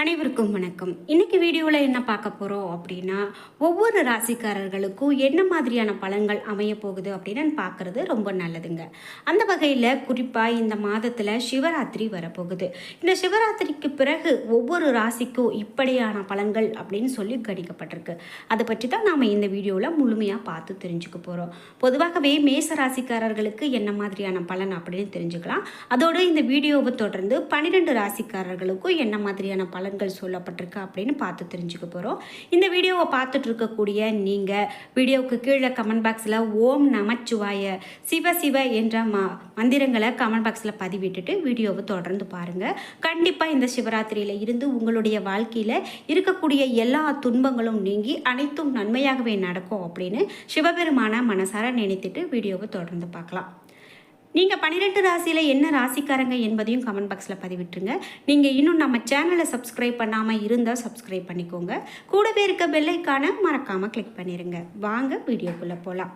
அனைவருக்கும் வணக்கம். இன்னைக்கு வீடியோவில் என்ன பார்க்க போகிறோம் அப்படின்னா ஒவ்வொரு ராசிக்காரர்களுக்கும் என்ன மாதிரியான பலன்கள் அமைய போகுது அப்படின்னு பார்க்குறது ரொம்ப நல்லதுங்க. அந்த வகையில் குறிப்பாக இந்த மாதத்தில் சிவராத்திரி வரப்போகுது. இந்த சிவராத்திரிக்கு பிறகு ஒவ்வொரு ராசிக்கும் இப்படியான பலன்கள் அப்படின்னு சொல்லி கணிக்கப்பட்டிருக்கு. அதை பற்றி தான் நாம் இந்த வீடியோவில் முழுமையாக பார்த்து தெரிஞ்சுக்க போகிறோம் பொதுவாகவே மேச ராசிக்காரர்களுக்கு என்ன மாதிரியான பலன் அப்படின்னு தெரிஞ்சுக்கலாம். அதோடு இந்த வீடியோவை தொடர்ந்து பன்னிரெண்டு ராசிக்காரர்களுக்கும் என்ன மாதிரியான பலன் பலன்கள் சொல்லப்பட்டிருக்கு அப்படின்னு பார்த்து தெரிஞ்சுக்க போகிறோம் இந்த வீடியோவை பார்த்துட்டு இருக்கக்கூடிய நீங்கள் வீடியோவுக்கு கீழே கமெண்ட் பாக்ஸில் ஓம் நமச்சிவாய சிவ சிவ என்ற ம மந்திரங்களை கமெண்ட் பாக்ஸில் பதிவிட்டுட்டு வீடியோவை தொடர்ந்து பாருங்கள் கண்டிப்பாக இந்த சிவராத்திரியில் இருந்து உங்களுடைய வாழ்க்கையில் இருக்கக்கூடிய எல்லா துன்பங்களும் நீங்கி அனைத்தும் நன்மையாகவே நடக்கும் அப்படின்னு சிவபெருமான மனசார நினைத்துட்டு வீடியோவை தொடர்ந்து பார்க்கலாம். நீங்கள் பன்னிரெண்டு ராசியில் என்ன ராசிக்காரங்க என்பதையும் கமெண்ட் பாக்ஸில் பதிவிட்டுருங்க. நீங்கள் இன்னும் நம்ம சேனலை சப்ஸ்கிரைப் பண்ணாமல் இருந்தால் சப்ஸ்கிரைப் பண்ணிக்கோங்க. கூடவே இருக்க பெல்லைக்கான மறக்காமல் கிளிக் பண்ணிடுங்க வாங்க வீடியோக்குள்ளே போகலாம்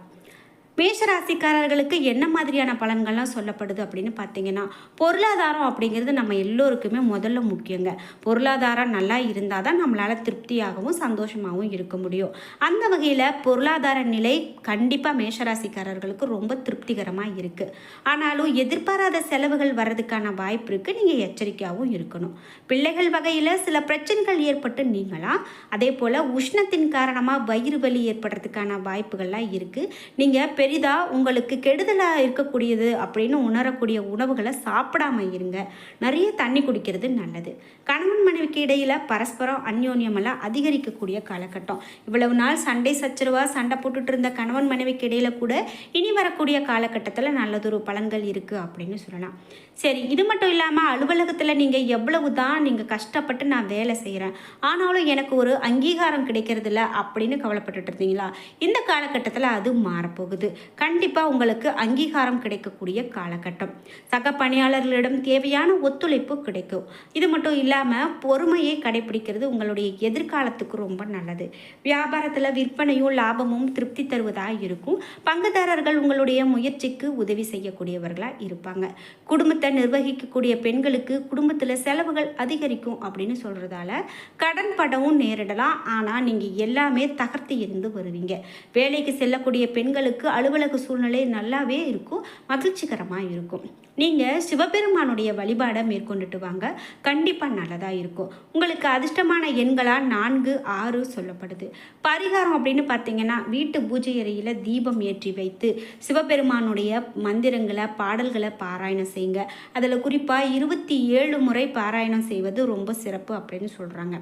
மேஷ ராசிக்காரர்களுக்கு என்ன மாதிரியான பலன்கள்லாம் சொல்லப்படுது அப்படின்னு பார்த்தீங்கன்னா பொருளாதாரம் அப்படிங்கிறது நம்ம எல்லோருக்குமே முதல்ல முக்கியங்க. பொருளாதாரம் நல்லா இருந்தால் தான் நம்மளால் திருப்தியாகவும் சந்தோஷமாகவும் இருக்க முடியும். அந்த வகையில் பொருளாதார நிலை கண்டிப்பாக மேஷராசிக்காரர்களுக்கு ரொம்ப திருப்திகரமாக இருக்குது ஆனாலும் எதிர்பாராத செலவுகள் வர்றதுக்கான வாய்ப்பு இருக்குது நீங்கள் எச்சரிக்கையாகவும் இருக்கணும். பிள்ளைகள் வகையில் சில பிரச்சனைகள் ஏற்பட்டு நீங்களாம் அதே போல் உஷ்ணத்தின் காரணமாக வயிறு வலி ஏற்படுறதுக்கான வாய்ப்புகள்லாம் இருக்குது நீங்கள் பெரிதாக உங்களுக்கு கெடுதலாக இருக்கக்கூடியது அப்படின்னு உணரக்கூடிய உணவுகளை சாப்பிடாம இருங்க. நிறைய தண்ணி குடிக்கிறது நல்லது. கணவன் மனைவிக்கு இடையில் பரஸ்பரம் அந்யோன்யமெல்லாம் அதிகரிக்கக்கூடிய காலகட்டம். இவ்வளவு நாள் சண்டை சச்சரவாக சண்டை போட்டுட்டு இருந்த கணவன் மனைவிக்கு இடையில கூட இனி வரக்கூடிய காலகட்டத்தில் நல்லதொரு பலன்கள் இருக்குது அப்படின்னு சொல்லலாம். சரி இது மட்டும் இல்லாமல் அலுவலகத்தில் நீங்கள் எவ்வளவு தான் நீங்கள் கஷ்டப்பட்டு நான் வேலை செய்கிறேன் ஆனாலும் எனக்கு ஒரு அங்கீகாரம் கிடைக்கிறதில்ல அப்படின்னு கவலைப்பட்டுட்டு இருந்தீங்களா? இந்த காலகட்டத்தில் அது மாறப்போகுது. கண்டிப்பாக உங்களுக்கு அங்கீகாரம் கிடைக்கக்கூடிய காலகட்டம். சக பணியாளர்களிடம் தேவையான ஒத்துழைப்பு கிடைக்கும். இது மட்டும் இல்லாமல் பொறுமையை கடைபிடிக்கிறது உங்களுடைய எதிர்காலத்துக்கு ரொம்ப நல்லது. வியாபாரத்தில் விற்பனையும் லாபமும் திருப்தி தருவதாக இருக்கும். பங்குதாரர்கள் உங்களுடைய முயற்சிக்கு உதவி செய்யக்கூடியவர்களாக இருப்பாங்க. குடும்பத்தை நிர்வகிக்கக்கூடிய பெண்களுக்கு குடும்பத்தில் செலவுகள் அதிகரிக்கும் அப்படின்னு சொல்கிறதால கடன் படவும் நேரிடலாம். ஆனால் நீங்கள் எல்லாமே தகர்த்து இருந்து வருவீங்க. வேலைக்கு செல்லக்கூடிய பெண்களுக்கு அலுவலக சூழ்நிலை நல்லாவே இருக்கும் மகிழ்ச்சிகரமாக இருக்கும். நீங்கள் சிவபெருமானுடைய வழிபாடை மேற்கொண்டுட்டு வாங்க கண்டிப்பாக நல்லதாக இருக்கும். உங்களுக்கு அதிர்ஷ்டமான எண்களாக நான்கு ஆறு சொல்லப்படுது. பரிகாரம் அப்படின்னு பார்த்தீங்கன்னா வீட்டு பூஜை அறையில் தீபம் ஏற்றி வைத்து சிவபெருமானுடைய மந்திரங்களை பாடல்களை பாராயணம் செய்யுங்க. அதில் குறிப்பாக இருபத்தி ஏழு முறை பாராயணம் செய்வது ரொம்ப சிறப்பு அப்படின்னு சொல்கிறாங்க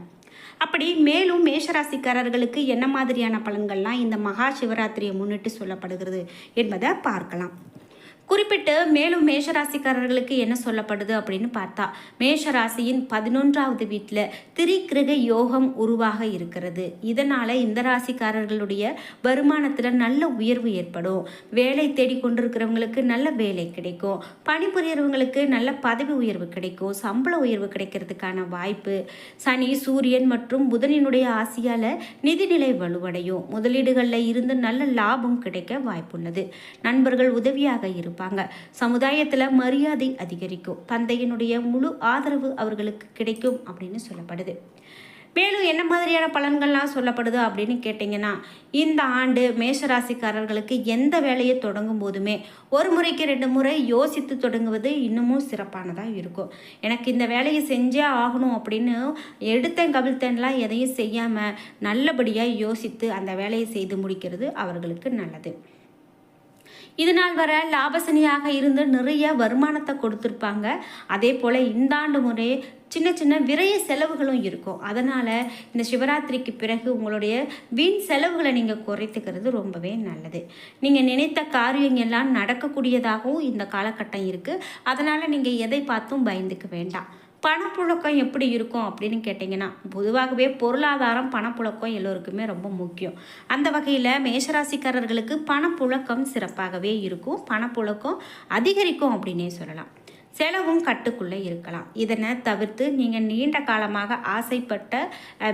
அப்படி மேலும் மேஷராசிக்காரர்களுக்கு என்ன மாதிரியான பலன்கள்லாம் இந்த மகா சிவராத்திரியை முன்னிட்டு சொல்லப்படுகிறது என்பதை பார்க்கலாம். குறிப்பிட்டு மேலும் மேஷராசிக்காரர்களுக்கு என்ன சொல்லப்படுது அப்படின்னு பார்த்தா மேஷராசியின் பதினொன்றாவது வீட்டில் திரிகிரக யோகம் உருவாக இருக்கிறது. இதனால் இந்த ராசிக்காரர்களுடைய வருமானத்தில் நல்ல உயர்வு ஏற்படும். வேலை தேடி கொண்டிருக்கிறவங்களுக்கு நல்ல வேலை கிடைக்கும். பணிபுரியறவங்களுக்கு நல்ல பதவி உயர்வு கிடைக்கும். சம்பள உயர்வு கிடைக்கிறதுக்கான வாய்ப்பு. சனி சூரியன் மற்றும் புதனினுடைய ஆசையால் நிதிநிலை வலுவடையும். முதலீடுகளில் இருந்து நல்ல லாபம் கிடைக்க வாய்ப்புள்ளது. நண்பர்கள் உதவியாக இருப்பாங்க. சமுதாயத்தில் மரியாதை அதிகரிக்கும். தந்தையினுடைய முழு ஆதரவு அவர்களுக்கு கிடைக்கும் அப்படின்னு சொல்லப்படுது. மேலும் என்ன மாதிரியான பலன்கள்லாம் சொல்லப்படுது அப்படின்னு கேட்டிங்கன்னா இந்த ஆண்டு மேஷராசிக்காரர்களுக்கு எந்த வேலையை தொடங்கும் போதுமே ஒரு முறைக்கு ரெண்டு முறை யோசித்து தொடங்குவது இன்னமும் சிறப்பானதாக இருக்கும். எனக்கு இந்த வேலையை செஞ்சே ஆகணும் அப்படின்னு எடுத்தேன் கவிழ்த்தேன்லாம் எதையும் செய்யாமல் நல்லபடியாக யோசித்து அந்த வேலையை செய்து முடிக்கிறது அவர்களுக்கு நல்லது. இது நாள் வர லாபசனியாக இருந்து நிறைய வருமானத்தை கொடுத்துருப்பாங்க. அதே போல் இந்த ஆண்டு முறை சின்ன சின்ன விரைய செலவுகளும் இருக்கும். அதனால் இந்த சிவராத்திரிக்கு பிறகு உங்களுடைய வீண் செலவுகளை நீங்கள் குறைத்துக்கிறது ரொம்பவே நல்லது. நீங்கள் நினைத்த காரியங்கள்லாம் நடக்கக்கூடியதாகவும் இந்த காலகட்டம் இருக்குது அதனால் நீங்கள் எதை பார்த்தும் பயந்துக்க வேண்டாம். பணப்புழக்கம் எப்படி இருக்கும் அப்படின்னு கேட்டிங்கன்னா பொதுவாகவே பொருளாதாரம் பணப்புழக்கம் எல்லோருக்குமே ரொம்ப முக்கியம். அந்த வகையில் மேஷராசிக்காரர்களுக்கு பணப்புழக்கம் சிறப்பாகவே இருக்கும். பணப்புழக்கம் அதிகரிக்கும் அப்படின்னே சொல்லலாம். செலவும் கட்டுக்குள்ளே இருக்கலாம். இதனை தவிர்த்து நீங்கள் நீண்ட காலமாக ஆசைப்பட்ட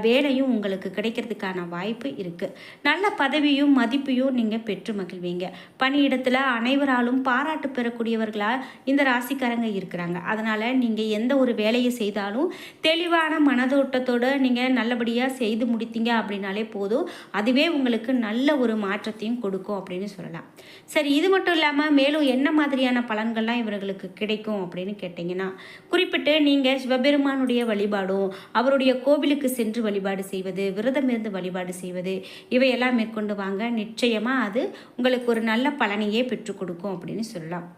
வேலையும் உங்களுக்கு கிடைக்கிறதுக்கான வாய்ப்பு இருக்குது நல்ல பதவியும் மதிப்பையும் நீங்கள் பெற்று மகிழ்வீங்க. பணியிடத்தில் அனைவராலும் பாராட்டு பெறக்கூடியவர்களாக இந்த ராசிக்காரங்க இருக்கிறாங்க. அதனால் நீங்கள் எந்த ஒரு வேலையை செய்தாலும் தெளிவான மனதோட்டத்தோடு நீங்கள் நல்லபடியாக செய்து முடித்தீங்க அப்படின்னாலே போதும். அதுவே உங்களுக்கு நல்ல ஒரு மாற்றத்தையும் கொடுக்கும் அப்படின்னு சொல்லலாம். சரி இது மட்டும் இல்லாமல் மேலும் என்ன மாதிரியான பலன்கள்லாம் இவர்களுக்கு கிடைக்கும் அப்படின்னு கேட்டிங்கன்னா குறிப்பிட்டு நீங்கள் சிவபெருமானுடைய வழிபாடும் அவருடைய கோவிலுக்கு சென்று வழிபாடு செய்வது விரதம் இருந்து வழிபாடு செய்வது இவையெல்லாம் மேற்கொண்டு வாங்க. நிச்சயமாக அது உங்களுக்கு ஒரு நல்ல பலனையே பெற்றுக் கொடுக்கும் அப்படின்னு சொல்லலாம்.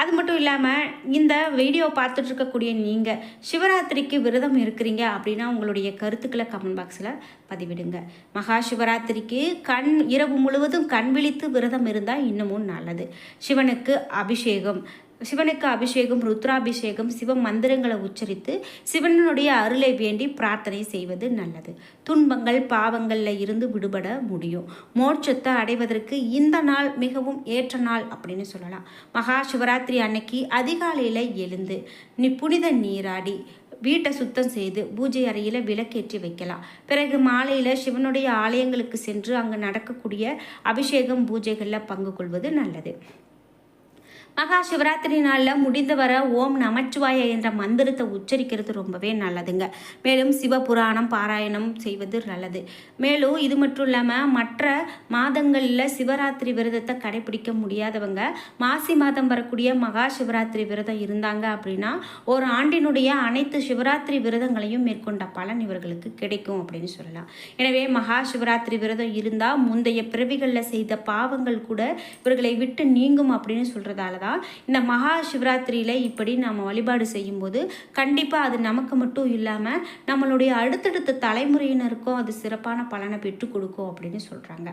அது மட்டும் இல்லாமல் இந்த வீடியோ பார்த்துட்டு இருக்கக்கூடிய நீங்கள் சிவராத்திரிக்கு விரதம் இருக்கிறீங்க அப்படின்னா உங்களுடைய கருத்துக்களை கமெண்ட் பாக்ஸில் பதிவிடுங்க. மகா சிவராத்திரிக்கு கண் இரவு முழுவதும் கண் விழித்து விரதம் இருந்தால் இன்னமும் நல்லது. சிவனுக்கு அபிஷேகம் சிவனுக்கு அபிஷேகம் ருத்ராபிஷேகம் சிவ மந்திரங்களை உச்சரித்து சிவனுடைய அருளை வேண்டி பிரார்த்தனை செய்வது நல்லது. துன்பங்கள் பாவங்களில் இருந்து விடுபட முடியும். மோட்சத்தை அடைவதற்கு இந்த நாள் மிகவும் ஏற்ற நாள் அப்படின்னு சொல்லலாம். மகா சிவராத்திரி அன்னைக்கு அதிகாலையில் எழுந்து நீ புனித நீராடி வீட்டை சுத்தம் செய்து பூஜை அறையில் விளக்கேற்றி வைக்கலாம். பிறகு மாலையில் சிவனுடைய ஆலயங்களுக்கு சென்று அங்கே நடக்கக்கூடிய அபிஷேகம் பூஜைகளில் பங்கு கொள்வது நல்லது. மகா சிவராத்திரி நாளில் முடிந்தவர ஓம் நமச்சிவாய என்ற மந்திரத்தை உச்சரிக்கிறது ரொம்பவே நல்லதுங்க. மேலும் சிவபுராணம் பாராயணம் செய்வது நல்லது. மேலும் இது மட்டும் இல்லாமல் மற்ற மாதங்களில் சிவராத்திரி விரதத்தை கடைபிடிக்க முடியாதவங்க மாசி மாதம் வரக்கூடிய மகா சிவராத்திரி விரதம் இருந்தாங்க அப்படின்னா ஒரு ஆண்டினுடைய அனைத்து சிவராத்திரி விரதங்களையும் மேற்கொண்ட பலன் இவர்களுக்கு கிடைக்கும் அப்படின்னு சொல்லலாம். எனவே மகா சிவராத்திரி விரதம் இருந்தால் முந்தைய பிறவிகளில் செய்த பாவங்கள் கூட இவர்களை விட்டு நீங்கும் அப்படின்னு சொல்கிறதால தான் இந்த மகா சிவராத்திரியில் இப்படி நம்ம வழிபாடு செய்யும்போது கண்டிப்பாக அது நமக்கு மட்டும் இல்லாமல் நம்மளுடைய அடுத்தடுத்த தலைமுறையினருக்கும் அது சிறப்பான பலனை பெற்றுக் கொடுக்கும் அப்படின்னு சொல்கிறாங்க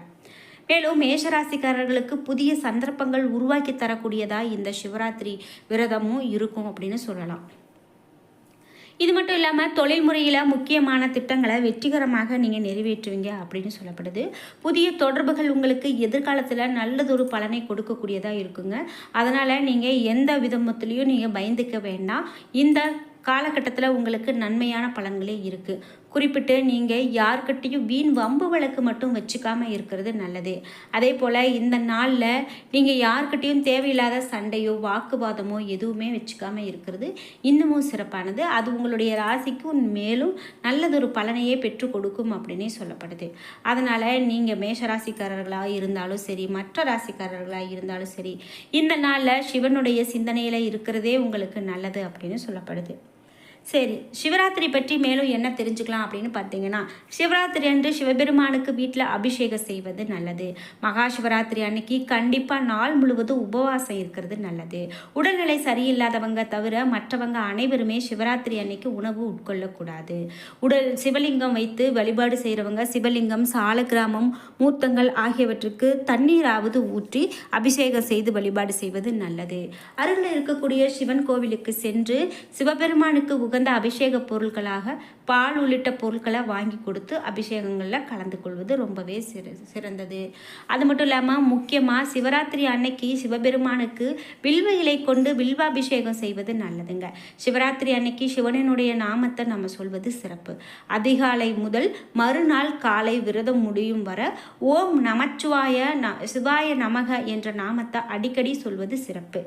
மேலும் மேஷராசிக்காரர்களுக்கு புதிய சந்தர்ப்பங்கள் உருவாக்கி தரக்கூடியதாக இந்த சிவராத்திரி விரதமும் இருக்கும் அப்படின்னு சொல்லலாம். இது மட்டும் இல்லாமல் தொழில்முறையில் முக்கியமான திட்டங்களை வெற்றிகரமாக நீங்கள் நிறைவேற்றுவீங்க அப்படின்னு சொல்லப்படுது. புதிய தொடர்புகள் உங்களுக்கு எதிர்காலத்தில் நல்லதொரு பலனை கொடுக்கக்கூடியதாக இருக்குங்க. அதனால் நீங்கள் எந்த விதமத்துலேயும் நீங்கள் பயந்துக்க வேண்டாம். இந்த காலகட்டத்தில் உங்களுக்கு நன்மையான பலன்களே இருக்குது குறிப்பிட்டு நீங்கள் யார்கிட்டையும் வீண் வம்பு வழக்கு மட்டும் வச்சுக்காமல் இருக்கிறது நல்லது. அதே போல் இந்த நாளில் நீங்கள் யார்கிட்டையும் தேவையில்லாத சண்டையோ வாக்குவாதமோ எதுவுமே வச்சுக்காமல் இருக்கிறது இன்னமும் சிறப்பானது. அது உங்களுடைய ராசிக்கும் மேலும் நல்லதொரு பலனையே பெற்று கொடுக்கும் அப்படின்னே சொல்லப்படுது. அதனால் நீங்கள் மேஷ ராசிக்காரர்களாக இருந்தாலும் சரி மற்ற ராசிக்காரர்களாக இருந்தாலும் சரி இந்த நாளில் சிவனுடைய சிந்தனையில் இருக்கிறதே உங்களுக்கு நல்லது அப்படின்னு சொல்லப்படுது. சரி சிவராத்திரி பற்றி மேலும் என்ன தெரிஞ்சுக்கலாம் அப்படின்னு பார்த்தீங்கன்னா சிவராத்திரி அன்று சிவபெருமானுக்கு வீட்டில் அபிஷேகம் செய்வது நல்லது. மகா சிவராத்திரி அன்னைக்கு கண்டிப்பாக நாள் முழுவதும் உபவாசம் இருக்கிறது நல்லது. உடல்நிலை சரியில்லாதவங்க தவிர மற்றவங்க அனைவருமே சிவராத்திரி அன்னைக்கு உணவு உட்கொள்ளக்கூடாது. உடல் சிவலிங்கம் வைத்து வழிபாடு செய்கிறவங்க சிவலிங்கம் சாலக்கிராமம் மூத்தங்கள் ஆகியவற்றுக்கு தண்ணீராவது ஊற்றி அபிஷேகம் செய்து வழிபாடு செய்வது நல்லது. அருகில் இருக்கக்கூடிய சிவன் கோவிலுக்கு சென்று சிவபெருமானுக்கு உகந்த அபிஷேக பொருட்களாக பால் உள்ளிட்ட பொருட்களை வாங்கி கொடுத்து அபிஷேகங்களில் கலந்து கொள்வது ரொம்பவே சிற சிறந்தது. அது மட்டும் இல்லாமல் முக்கியமாக சிவராத்திரி அன்னைக்கு சிவபெருமானுக்கு வில்வ இலை கொண்டு வில்வாபிஷேகம் செய்வது நல்லதுங்க. சிவராத்திரி அன்னைக்கு சிவனினுடைய நாமத்தை நம்ம சொல்வது சிறப்பு. அதிகாலை முதல் மறுநாள் காலை விரதம் முடியும் வர ஓம் நமச்சிவாய ந சிவாய நமக என்ற நாமத்தை அடிக்கடி சொல்வது சிறப்பு.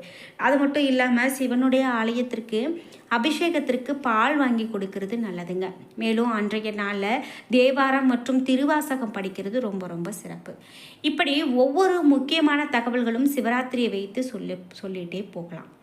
அது மட்டும் இல்லாமல் சிவனுடைய ஆலயத்திற்கு அபிஷேகத்திற்கு பால் வாங்கி கொடுக்கறது நல்லதுங்க. மேலும் அன்றைய நாளில் தேவாரம் மற்றும் திருவாசகம் படிக்கிறது ரொம்ப ரொம்ப சிறப்பு. இப்படி ஒவ்வொரு முக்கியமான தகவல்களும் சிவராத்திரியை வைத்து சொல்லி சொல்லிகிட்டே போகலாம்.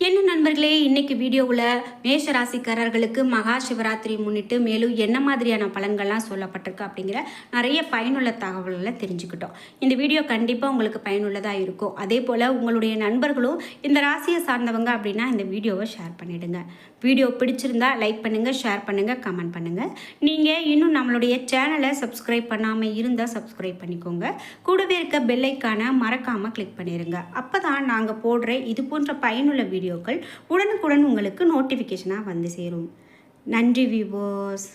என்ன நண்பர்களே இன்னைக்கு வீடியோவில் மேஷ ராசிக்காரர்களுக்கு மகா சிவராத்திரி முன்னிட்டு மேலும் என்ன மாதிரியான பலன்கள்லாம் சொல்லப்பட்டிருக்கு அப்படிங்கிற நிறைய பயனுள்ள தகவல்களை தெரிஞ்சுக்கிட்டோம். இந்த வீடியோ கண்டிப்பாக உங்களுக்கு பயனுள்ளதாக இருக்கும். அதே போல் உங்களுடைய நண்பர்களும் இந்த ராசியை சார்ந்தவங்க அப்படின்னா இந்த வீடியோவை ஷேர் பண்ணிவிடுங்க வீடியோ பிடிச்சிருந்தா லைக் பண்ணுங்கள் ஷேர் பண்ணுங்கள் கமெண்ட் பண்ணுங்கள் நீங்கள் இன்னும் நம்மளுடைய சேனலை சப்ஸ்கிரைப் பண்ணாமல் இருந்தால் சப்ஸ்கிரைப் பண்ணிக்கோங்க. கூடவே இருக்க பெல்லைக்கான மறக்காமல் கிளிக் பண்ணிடுங்க அப்போ தான் நாங்கள் போடுற இது போன்ற பயனுள்ள வீடியோக்கள் உடனுக்குடன் உங்களுக்கு நோட்டிஃபிகேஷனாக வந்து சேரும். நன்றி விவோஸ்